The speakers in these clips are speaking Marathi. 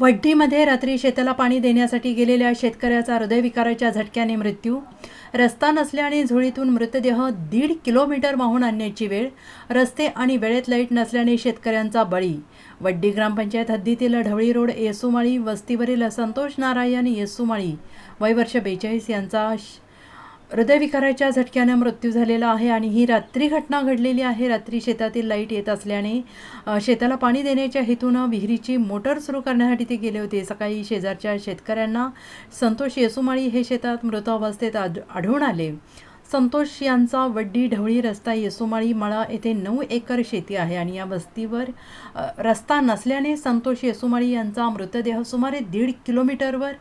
वड्डीमध्ये रात्री शेताला पाणी देण्यासाठी गेलेल्या शेतकऱ्याचा हृदयविकाराच्या झटक्याने मृत्यू. रस्ता नसल्याने झोळीतून मृतदेह दीड किलोमीटर वाहून आणण्याची वेळ रस्ते आणि वेळेत लाइट नसल्याने शेतकऱ्यांचा बळी. वड्डी ग्रामपंचायत हद्दीतील ढवळी रोड येसुमाळी वस्तीवरील संतोष नारायण येसुमाळी वय वर्ष बेचाळीस यांचा श- हृदयविकाराच्या झटक्यानं मृत्यू झालेला आहे आणि ही रात्री घटना घडलेली आहे. रात्री शेतातील लाइट येत असल्याने शेताला पाणी देण्याच्या हेतूनं विहिरीची मोटर सुरू करण्यासाठी ते गेले होते. सकाळी शेजारच्या शेतकऱ्यांना संतोष येसुमाळी हे शेतात मृत अवस्थेत आढ आढळून आले. संतोष यांचा वड्डी ढवळी रस्ता येसुमाळी मळा येथे नऊ एकर शेती आहे आणि या वस्तीवर रस्ता नसल्याने संतोष येसुमाळी यांचा मृतदेह सुमारे दीड किलोमीटरवर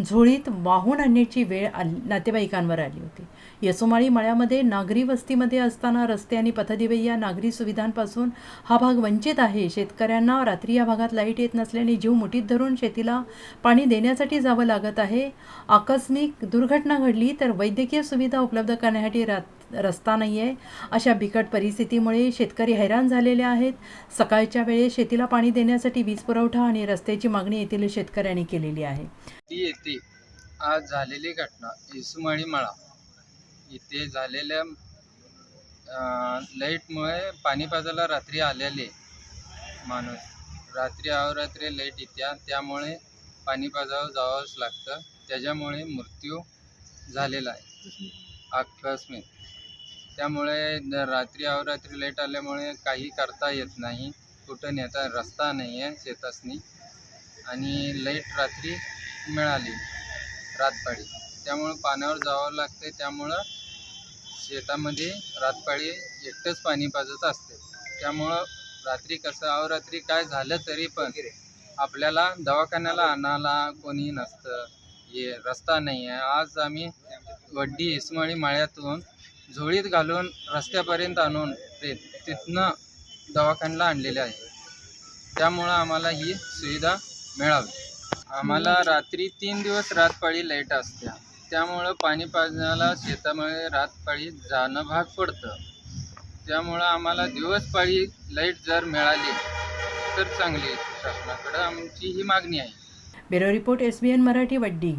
झोळीत वाहून आणण्याची वेळ आली नातेवाईकांवर आली होती. येसुमाळी मळ्यामध्ये नागरी वस्तीमध्ये असताना रस्ते आणि पथदिवे या नागरी सुविधांपासून हा भाग वंचित आहे. शेतकऱ्यांना रात्री या भागात लाइट येत नसल्याने जीव मुठीत धरून शेतीला पाणी देण्यासाठी जावं लागत आहे. आकस्मिक दुर्घटना घडली तर वैद्यकीय सुविधा उपलब्ध कर जाण्यासाठी रात रस्ता नाही आहे अशा बिकट परिस्थितीमुळे शेतकरी हैराण झालेले आहेत. सकाळच्या वेळेस शेतीला पाणी देण्यासाठी वीज पुरवठा आणि रस्त्याची मागणी येथील शेतकऱ्यांनी केलेली आहे. ती येते आज झालेली घटना येसुमाळी मळा. इथे झालेल्या लाईटमुळे पाणी पाजायला रात्री आलेले माणूस. रात्री अहोरात्री लाइट येत्या त्यामुळे पाणी पाजावं जावंच लागतं. त्याच्यामुळे मृत्यू झालेला आहे. आकस्मिक त्यामुळे रात्री अवरात्री लेट आल्यामुळे काही करता येत नाही. कुठं नेता रस्ता नाही आहे शेतासनी. आणि लाइट रात्री मिळाली रातपाळी. त्यामुळं पाण्यावर जावं लागते त्यामुळं शेतामध्ये रातपाळी एकटंच पाणी पाजत असते त्यामुळं रात्री कसं अवरात्री काय झालं तरी पण आपल्याला दवाखान्याला आणायला कोणी नसतं. हे रस्ता नाही आहे आज आम्ही वड्डी इस्माळी माळ्यातून झोळीत घालून रस्त्यापर्यंत आणून ते तिथनं दवाखान्याला आणलेले आहे. त्यामुळं आम्हाला ही सुविधा मिळावी. आम्हाला रात्री तीन दिवस रातपाळी लाइट असत्या त्यामुळं पाणी पाजण्याला शेतामुळे रातपाळी जाणं भाग पडतं. त्यामुळं आम्हाला दिवसपाळी लाइट जर मिळाली तर चांगली शासनाकडं आमची ही मागणी आहे. Bureau report S B N Marathi Waddi.